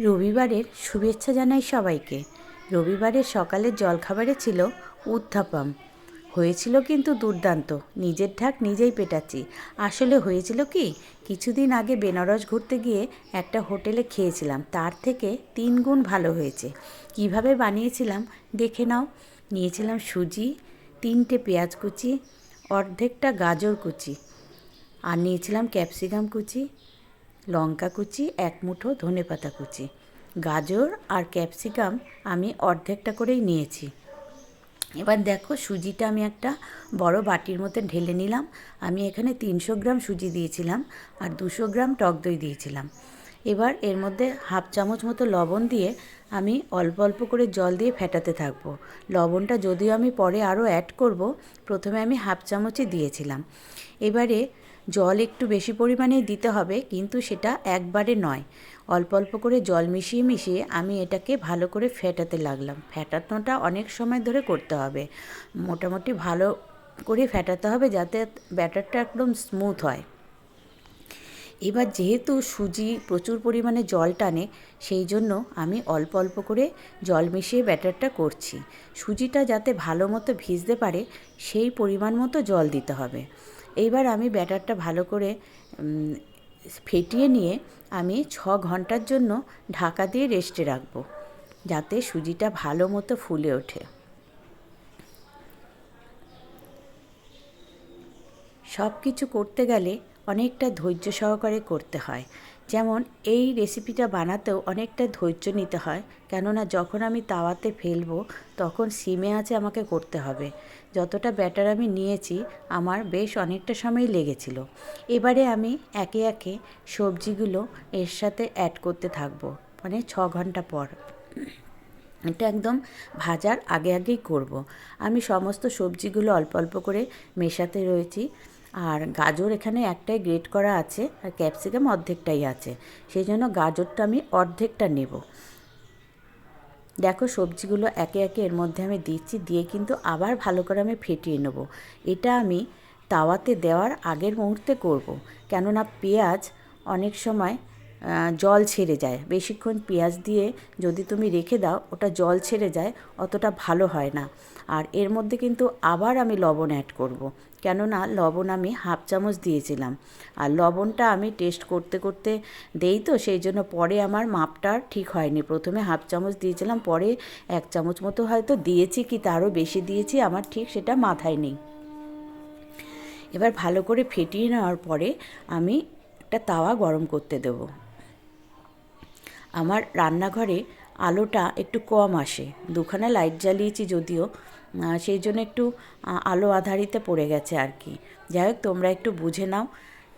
রবিবারের শুভেচ্ছা জানাই সবাইকে। রবিবারের সকালের জলখাবারে ছিল উত্থাপাম। হয়েছিল কিন্তু দুর্দান্ত। নিজের ঢাক নিজেই পেটাচ্ছি। আসলে হয়েছিল কি, কিছুদিন আগে বেনারস ঘুরতে গিয়ে একটা হোটেলে খেয়েছিলাম। তার থেকে তিন গুণ ভালো হয়েছে। কীভাবে বানিয়েছিলাম দেখে নাও। নিয়েছিলাম সুজি, তিনটে পেঁয়াজ কুচি, অর্ধেকটা গাজর কুচি, আর নিয়েছিলাম ক্যাপসিকাম কুচি লঙ্কা কুচি, এক মুঠো ধনেপাতা কুচি। গাজর আর ক্যাপসিকাম আমি অর্ধেকটা করেই নিয়েছি। এবার দেখো সুজিটা আমি একটা বড় বাটির মধ্যে ঢেলে নিলাম। আমি এখানে তিনশো গ্রাম সুজি দিয়েছিলাম আর দুশো গ্রাম টক দই দিয়েছিলাম। এবার এর মধ্যে হাফ চামচ মতো লবণ দিয়ে আমি অল্প অল্প করে জল দিয়ে ফেটাতে থাকব। লবণটা যদিও আমি পরে আরও অ্যাড করব, প্রথমে আমি হাফ চামচই দিয়েছিলাম। এবারে জল একটু বেশি পরিমাণে দিতে হবে, কিন্তু সেটা একবারে নয়। অল্প অল্প করে জল মিশিয়ে মিশিয়ে আমি এটাকে ভালো করে ফেটাতে লাগলাম। ফেটানোটা অনেক সময় ধরে করতে হবে। মোটামুটি ভালো করে ফেটাতে হবে যাতে ব্যাটারটা একদম স্মুথ হয়। এবার যেহেতু সুজি প্রচুর পরিমাণে জল টানে, সেই জন্য আমি অল্প অল্প করে জল মিশিয়ে ব্যাটারটা করছি। সুজিটা যাতে ভালো মতো ভিজতে পারে, সেই পরিমাণ মতো জল দিতে হবে। এইবার আমি ব্যাটারটা ভালো করে ফেটিয়ে নিয়ে আমি ছ ঘণ্টার জন্য ঢাকা দিয়ে রেস্টে রাখব, যাতে সুজিটা ভালো মতো ফুলে ওঠে। সব কিছু করতে গেলে অনেকটা ধৈর্য সহকারে করতে হয়। যেমন, এই রেসিপিটা বানাতেও অনেকটা ধৈর্য নিতে হয়, কেননা যখন আমি তাওয়াতে ফেলব, তখন সিমে আছে আমাকে করতে হবে। যতটা ব্যাটার আমি নিয়েছি, আমার বেশ অনেকটা সময় লেগেছিল। এবারে আমি একে একে সবজিগুলো এর সাথে অ্যাড করতে থাকব মানে ছ ঘণ্টা পর। এটা একদম ভাজার আগে আগেই করব। আমি সমস্ত সবজিগুলো অল্প অল্প করে মেশাতে রয়েছি। আর গাজর এখানে একটাই গ্রেট করা আছে আর ক্যাপসিকাম অর্ধেকটাই আছে। সেই জন্য গাজরটা আমি অর্ধেকটা নেব। দেখো সবজিগুলো একে একে এর মধ্যে আমি দিচ্ছি, দিয়ে কিন্তু আবার ভালো করে আমি ফেটিয়ে নেব। এটা আমি তাওয়াতে দেওয়ার আগের মুহূর্তে করব। কেননা পেঁয়াজ অনেক সময় জল ছেড়ে যায়। বেশিক্ষণ পেঁয়াজ দিয়ে যদি তুমি রেখে দাও, ওটা জল ছেড়ে যায়, অতটা ভালো হয় না। আর এর মধ্যে কিন্তু আবার আমি লবণ অ্যাড করব। কেননা লবণ আমি হাফ চামচ দিয়েছিলাম। আর লবণটা আমি টেস্ট করতে করতে দেই তো, সেই জন্য পরে আমার মাপটা ঠিক হয়নি। প্রথমে হাফ চামচ দিয়েছিলাম, পরে এক চামচ মতো হয়তো দিয়েছি কি তারও বেশি দিয়েছি, আমার ঠিক সেটা মাথায় নেই। এবার ভালো করে ফেটিয়ে নেওয়ার পরে আমি একটা তাওয়া গরম করতে দেবো। আমার রান্নাঘরে আলোটা একটু কম আসে। দুখানা লাইট জ্বালিয়েছি যদিও সেই জন্য একটু আলো আধারিতে পড়ে গেছে আর কি। যাই হোক, তোমরা একটু বুঝে নাও।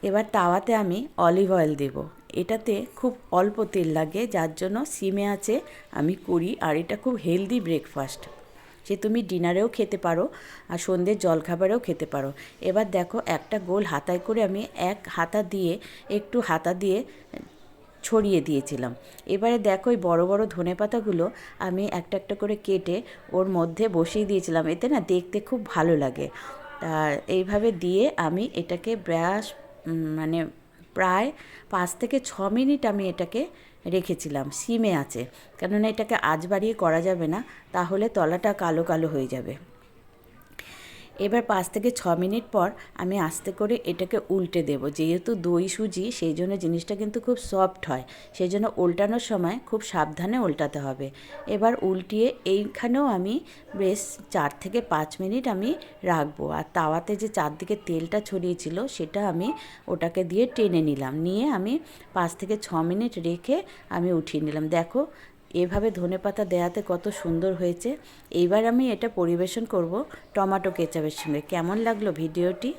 এবার তাওয়াতে আমি অলিভ অয়েল দেব। এটাতে খুব অল্প তেল লাগে, যার জন্য সিমে আছে, আমি করি, আর এটা খুব হেলদি ব্রেকফাস্ট। সে তুমি ডিনারেও খেতে পারো, আর সন্ধ্যের জলখাবারেও খেতে পারো। এবার দেখো, একটা গোল হাতায় করে আমি এক হাতা দিয়ে, একটু হাতা দিয়ে ছড়িয়ে দিয়েছিলাম। এবারে দেখো ওই বড়ো বড়ো ধনে পাতাগুলো আমি একটা একটা করে কেটে ওর মধ্যে বসিয়ে দিয়েছিলাম। এতে না দেখতে খুব ভালো লাগে। তা এইভাবে দিয়ে আমি এটাকে ব্রাশ মানে প্রায় পাঁচ থেকে ছ মিনিট আমি এটাকে রেখেছিলাম। সিমে আছে। কেননা এটাকে আজ বাড়িয়ে করা যাবে না, তাহলে তলাটা কালো কালো হয়ে যাবে। এবার পাঁচ থেকে ছ মিনিট পর আমি আস্তে করে এটাকে উল্টে দেব। যেহেতু দই, সুজি, সেই জন্য জিনিসটা কিন্তু খুব সফট হয়। সেই জন্য উল্টানোর সময় খুব সাবধানে উল্টাতে হবে। এবার উল্টিয়ে এইখানেও আমি বেশ চার থেকে পাঁচ মিনিট আমি রাখব। আর তাওয়াতে যে চারদিকে তেলটা ছড়িয়েছিল, সেটা আমি ওটাকে দিয়ে টেনে নিলাম। নিয়ে আমি পাঁচ থেকে ছ মিনিট রেখে আমি উঠিয়ে নিলাম। দেখো এভাবে ধনে পাতা দেয়াতে কত সুন্দর হয়েছে। এইবার আমি এটা পরিবেশন করব টমাটো কেচাপের সঙ্গে। কেমন লাগল ভিডিওটি?